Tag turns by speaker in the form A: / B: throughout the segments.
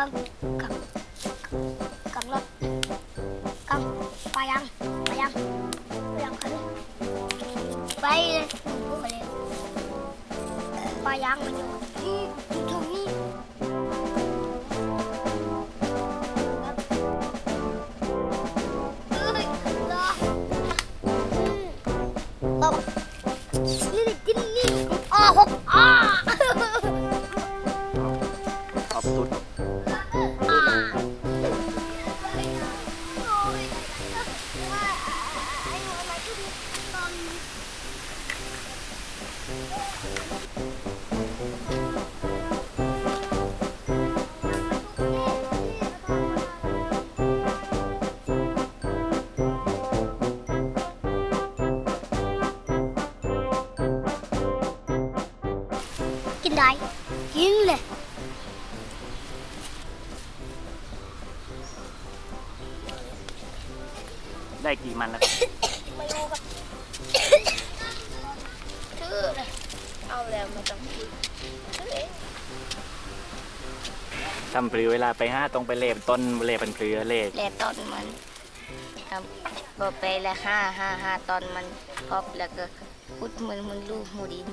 A: Vâng. cầm cầm. Cầm lên cầm. Quay ăn. Quay ăn. Bay ăn khỉ quay lên. Quay ăn mình dùng thường đi
B: Oh.
A: กินได้กินเลย
B: ได้กี่มันแล้ว
A: ไม่รู้ครับ
B: ทำปลือเวลาไปห้าต้องไปเล็บต้นเล็บเป็นปลือเล็บ
C: แล่ต้นมันครับพอไปละห้าห้าห้าตอนมันพอบแล้วก็พุดมันมันลูกหมูดิน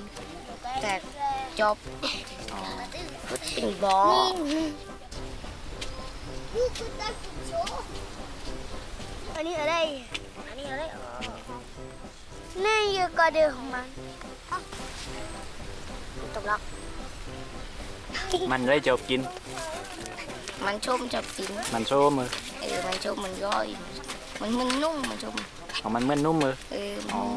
C: แต่จบอ๋อพุดเป็นบอ
A: นี่คือตาสุดโชอันนี้อะไร อันนี้อะไรอ๋อนี่คือกระเดือกของมันอ้าวตกลัก
B: มันได้จบกิน
C: มันชมจับกิน
B: มันโซ่มือ
C: เออมันชมมันย่อย มันมันนุ่มมันชม
B: ของมันเหมื่อนนุ่มมือ
C: เออมัน
B: อ๋อ
C: นุ่ม